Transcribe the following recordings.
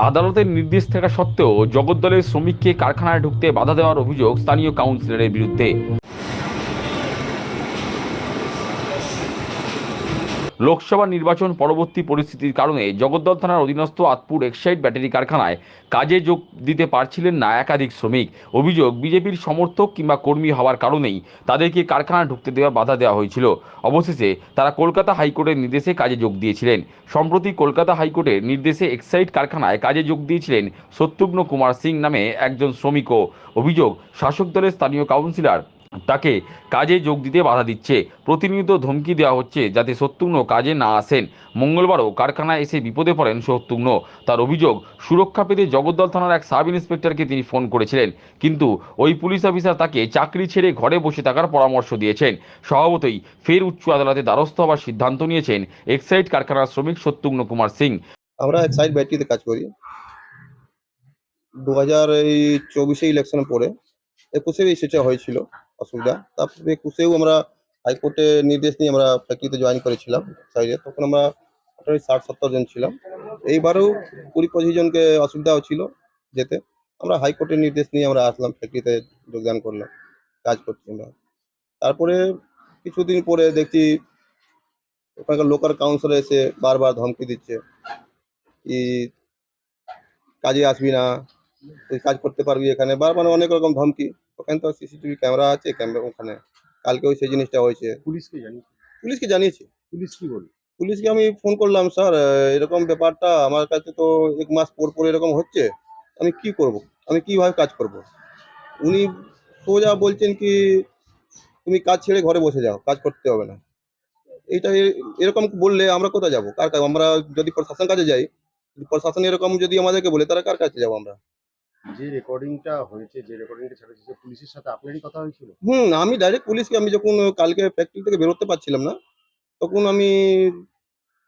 আদালতের নির্দেশ থাকা সত্ত্বেও জগদ্দলের শ্রমিককে কারখানায় ঢুকতে বাধা দেওয়ার অভিযোগ স্থানীয় কাউন্সিলরের বিরুদ্ধে। লোকসভা নির্বাচন পরবর্তী পরিস্থিতির কারণে জগদ্দল থানার অধীনস্থ আতপুর এক্সাইড ব্যাটারি কারখানায় কাজে যোগ দিতে পারছিলেন না একাধিক শ্রমিক। অভিযোগ, বিজেপির সমর্থক কিংবা কর্মী হওয়ার কারণেই তাদেরকে কারখানায় ঢুকতে দেওয়া বাধা দেওয়া হয়েছিল। অবশেষে তারা কলকাতা হাইকোর্টের নির্দেশে কাজে যোগ দিয়েছিলেন। সম্প্রতি কলকাতা হাইকোর্টের নির্দেশে এক্সাইড কারখানায় কাজে যোগ দিয়েছিলেন সত্যুগ্ন কুমার সিং নামে একজন শ্রমিকও। অভিযোগ, শাসক দলের স্থানীয় কাউন্সিলর তাকে কাজে যোগ দিতে বাধা দিচ্ছে। প্রতিনিয়ত ধমকি দেওয়া হচ্ছে যাতে সত্যুগ্ন কাজে না আসেন। মঙ্গলবারও কারখানায় এসে বিপদে পড়েন সত্যুগ্ন তার অভিযোগ, সুরক্ষা পেতে জগদ্দল থানার এক সাব ইন্সপেক্টরকে তিনি ফোন করেছিলেন। কিন্তু ওই পুলিশ অফিসার তাকে চাকরি ছেড়ে ঘরে বসে থাকার পরামর্শ দিয়েছেন। স্বভাবতই ফের উচ্চ আদালতে দ্বারস্থ হওয়ার সিদ্ধান্ত নিয়েছেন এক্সাইড কারখানার শ্রমিক সত্যুগ্ন কুমার সিং। আমরা এক সাইড ব্যাটারিতে কাজ করি। দু হাজার চব্বিশে ইলেকশনের পরে একুশে সেটা হয়েছিল। অসুবিধা। তারপরে একুশেও আমরা হাইকোর্টে নির্দেশ নিয়ে আমরা ফ্যাক্টরিতে জয়েন করেছিলাম সাইডে। তখন আমরা মোটামুটি ষাট সত্তর জন ছিলাম। এইবারেও কুড়ি পঁচিশ জনকে অসুবিধা হচ্ছিল যেতে। আমরা হাইকোর্টের নির্দেশ নিয়ে আমরা আসলাম ফ্যাক্টরিতে যোগদান করলাম কাজ করছি আমরা। তারপরে কিছুদিন পরে দেখছি ওখানকার লোকাল কাউন্সিলর এসে বারবার ধমকি দিচ্ছে কি কাজে আসবি না তুই কাজ করতে পারবি এখানে। বারবার অনেক রকম ধমকি। ওখানে তো সিসিটিভি ক্যামেরা আছে ক্যামেরা ওখানে। কালকে ওই সেই জিনিসটা হয়েছে। পুলিশকে জানি পুলিশকে জানিয়েছি। পুলিশ কি বলবে পুলিশকে আমি ফোন করলাম স্যার এরকম ব্যাপারটা আমার কাছে তো এক মাস পর পর এরকম হচ্ছে আমি কি করব? আমি কীভাবে কাজ করব? উনি সোজা বলছেন কি তুমি কাজ ছেড়ে ঘরে বসে যাও কাজ করতে হবে না। এইটা এরকম বললে আমরা কোথায় যাব? কার কাছে আমরা যদি প্রশাসন কাছে যাই প্রশাসন এরকম যদি আমাদেরকে বলে তারা কার কাছে যাব আমরা? যে রেকর্ডিংটা হয়েছে যে রেকর্ডিংটা ছাড়া হয়েছে পুলিশের সাথে আপনারই কথা হয়েছিল? হুম আমি ডাইরেক্ট পুলিশকে আমি যখন কালকে ফ্যাক্টরি থেকে বেরোতে পারছিলাম না তখন আমি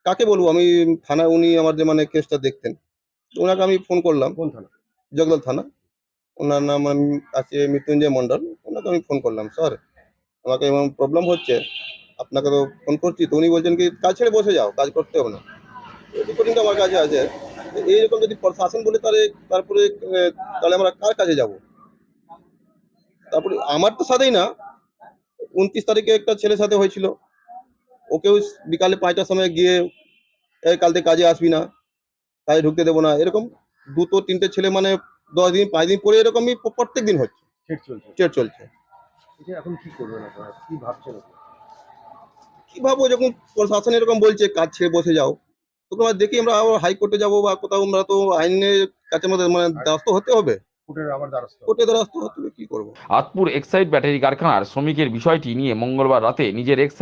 কাকে বলব? আমি থানা উনি আমার যে মানে কেসটা দেখতেন। তো ওনাকে আমি ফোন করলাম। কোন থানা? জগদল থানা। ওনার নাম আছে মৃত্যুঞ্জয় মণ্ডল। ওনাকে আমি ফোন করলাম স্যার আমাকে এমন প্রবলেম হচ্ছে আপনাকে তো ফোন করছি। তো উনি বলছেন কি কাজ ছেড়ে বসে যাও কাজ করতে হবে না। রিপোর্টিংটা আমার কাছে আছে। এইরকম যদি প্রশাসন বলে তাহলে তারপরে তাহলে আমরা কার কাজে যাব? তারপরে আমার তো সাথেই না। উনত্রিশ তারিখে একটা ছেলের সাথে হয়েছিল। ওকেও বিকালে পাঁচটার সময় গিয়ে কাল থেকে কাজে আসবি না কাজে ঢুকতে দেবো না এরকম দুটো তিনটে ছেলে মানে দশ দিন পাঁচ দিন পরে এরকমই প্রত্যেক দিন হচ্ছে। চেট চলছে। এখন কি করবেন কি ভাবছেন? কি ভাবো যখন প্রশাসন এরকম বলছে কাজ ছেড়ে বসে যাও। তখন আমরা দেখি আমরা আবার হাইকোর্টে যাব বা কোথাও আমরা তো আইনের কাছে আমাদের মানে দ্বারস্থ হতে হবে। কোর্টের আবার দ্বারস্থ হতে হবে কি করব? আতপুর এক্সাইড ব্যাটারি কারখানার শ্রমিকের বিষয়টি নিয়ে মঙ্গলবার রাতে নিজের এক্স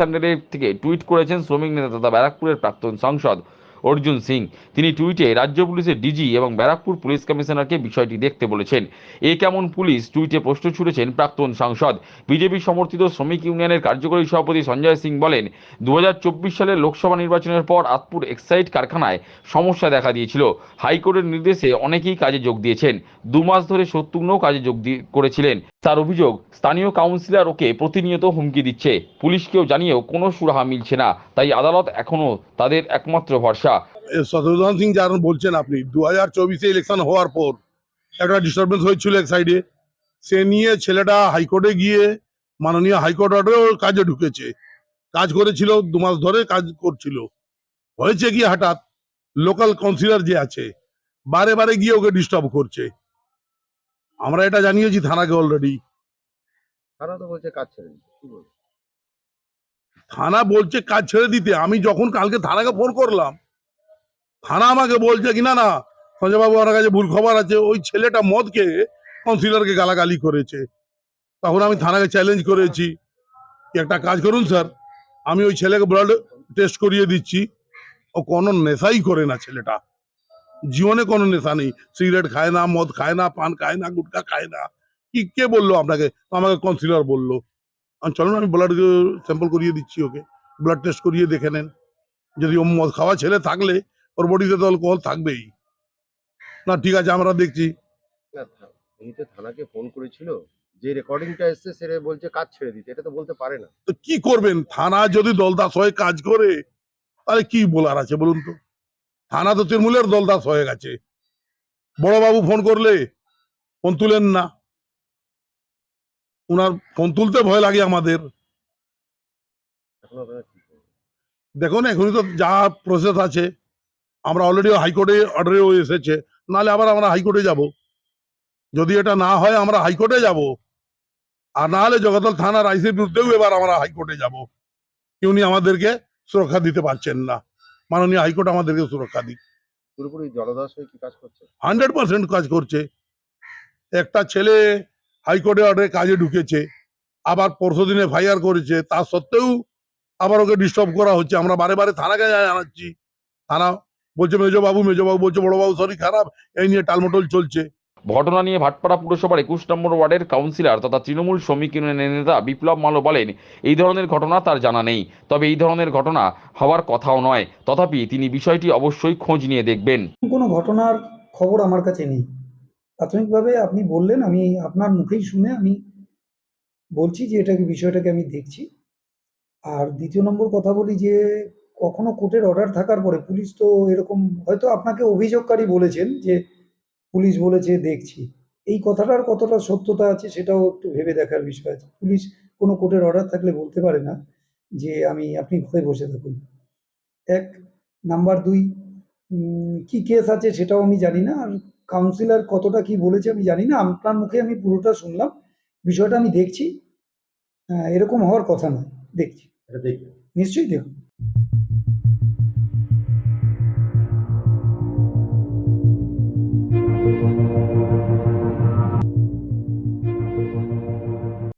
থেকে টুইট করেছেন শ্রমিক নেতা তথা ব্যারাকপুরের প্রাক্তন সাংসদ। অর্জুন সিং। তিনি টুইটে রাজ্য পুলিশের ডিজি এবং ব্যারাকপুর পুলিশ কমিশনারকে বিষয়টি দেখতে বলেছেন। এ কেমন পুলিশ? টুইটে প্রশ্ন ছুড়েছেন প্রাক্তন সাংসদ। বিজেপি সমর্থিত শ্রমিক ইউনিয়নের কার্যকরী সভাপতি সঞ্জয় সিং বলেন দু সালের লোকসভা নির্বাচনের পর আতপুর এক্সাইড কারখানায় সমস্যা দেখা দিয়েছিল। হাইকোর্টের নির্দেশে অনেকেই কাজে যোগ দিয়েছেন। দু মাস ধরে সত্যুগ্নও কাজে যোগ করেছিলেন। তার অভিযোগ, স্থানীয় কাউন্সিলর ওকে প্রতিনিয়ত হুমকি দিচ্ছে। পুলিশকেও জানিয়েও কোনো সুরাহা মিলছে না, তাই আদালত এখনও তাদের একমাত্র ভরসা। শত্রুঘ্ন সিং যার বলছেন আপনি দু হাজার চব্বিশে ইলেকশন হওয়ার পর একটা ডিস্টারবেন্স হয়েছিল এক সাইডে সে নিয়ে ছেলেটা হাইকোর্টে গিয়ে মাননীয় হাইকোর্ট অর্ডারেও কাজে ঢুকেছে। কাজ করেছিল, দু মাস ধরে কাজ করছিল। হয়েছে কি হঠাৎ? লোকাল কাউন্সিলর যে আছে, বারে বারে গিয়ে ওকে ডিস্টার্ব করছে। আমরা এটা জানিয়েছি থানাকে অলরেডি তারা তো বলছে কাজ ছেড়ে দিতে কি বলব? থানা বলছে কাজ ছেড়ে দিতে আমি যখন কালকে থানাকে ফোন করলাম থানা আমাকে বলছে কি না না সঞ্জয়বাবু আমার কাছে ভুল খবর আছে ওই ছেলেটা মদ খেয়ে কাউন্সিলরকে গালাগালি করেছে। তখন আমি থানাকে চ্যালেঞ্জ করেছি একটা কাজ করুন স্যার আমি ওই ছেলেকে ব্লাড টেস্ট করিয়ে দিচ্ছি ও কোনো নেশাই করে না ছেলেটা। জীবনে কোনো নেশা নেই। সিগারেট খায় না মদ খায় না পান খায় না গুটকা খায় না। কি কে বলল আপনাকে? আমাকে কাউন্সিলর বলল। আমি চলুন আমি ব্লাড স্যাম্পল করিয়ে দিচ্ছি ওকে। ব্লাড টেস্ট করিয়ে দেখে নেন। যদি ও মদ খাওয়া ছেলে থাকলে ওর বডিতে তো অ্যালকোহল থাকবেই। না ঠিক আছে আমরা দেখছি। না থানাকে ফোন করেছিল। যে রেকর্ডিংটা এসছে সেটা বলছে কাজ ছেড়ে দিতে। এটা তো বলতে পারে না। তো কি করবেন? থানা যদি দলদাস হয়ে কাজ করে তাহলে কি বলার আছে বলুন তো? থানা তো তৃণমূলের দলদাস হয়ে গেছে। বড়বাবু ফোন করলে ফোন তুলেন না। ওনার ফোন তুলতে ভয় লাগে আমাদের। দেখুন, এখনই তো যা প্রসেস আছে, আমরা অলরেডি হাইকোর্টে অর্ডারেও এসেছে, নাহলে আবার আমরা হাইকোর্টে যাব। যদি এটা না হয়, আমরা হাইকোর্টে যাব। আর না হলে জগদ্দল থানার আইসির বিরুদ্ধেও এবার আমরা হাইকোর্টে যাব। উনি আমাদেরকে সুরক্ষা দিতে পারছেন না। মাননীয় হাইকোর্ট আমাদেরকে সুরক্ষা দিক। পুরোপুরি জলদাস হয়ে কি কাজ করছে? হান্ড্রেড পার্সেন্ট কাজ করছে। একটা ছেলে হাইকোর্টে অর্ডারে কাজে ঢুকেছে আবার পরশু দিনে ফাইয়ার করেছে তা সত্ত্বেও আবার ওকে ডিস্টার্ব করা হচ্ছে। আমরা বারে বারে থানাকে জানাচ্ছি। থানা বলছে মেজবাবু মেজবাবু বলছে বড়বাবু শরীর খারাপ এই নিয়ে টালমটোল চলছে। ঘটনা নিয়ে ভাটপাড়া পুরসভার একুশ নম্বর ওয়ার্ডের কাউন্সিলর তথা তৃণমূল শ্রমিক ইউনিয়নের নেতা বিপ্লব মালো বলেন, এই ধরনের ঘটনা তার জানা নেই। তবে এই ধরনের ঘটনা হওয়ার কথাও নয়। তথাপি তিনি বিষয়টি অবশ্যই খোঁজ নিয়ে দেখবেন। কোনো ঘটনার খবর আমার কাছে নেই। প্রাথমিকভাবে আপনি বললেন, আমি আপনার মুখেই শুনে আমি বলছি যে এটাকে, বিষয়টাকে আমি দেখছি। আর দ্বিতীয় নম্বর কথা বলি যে, কখনো কোর্টের অর্ডার থাকার পরে পুলিশ তো এরকম, হয়তো আপনাকে অভিযোগকারী বলেছেন যে পুলিশ বলেছে দেখছি। এই কথাটার কতটা সত্যতা আছে সেটাও একটু ভেবে দেখার বিষয় আছে। পুলিশ কোনো কোর্টের অর্ডার থাকলে বলতে পারে না যে আমি আপনি ঘরে বসে থাকুন। এক। নাম্বার দুই কি কেস আছে সেটাও আমি জানি না। আর কাউন্সিলর কতটা কি বলেছে আমি জানি না। আপনার মুখে আমি পুরোটা শুনলাম। বিষয়টা আমি দেখছি। এরকম হওয়ার কথা নয়। দেখছি। নিশ্চয়ই দেখুন।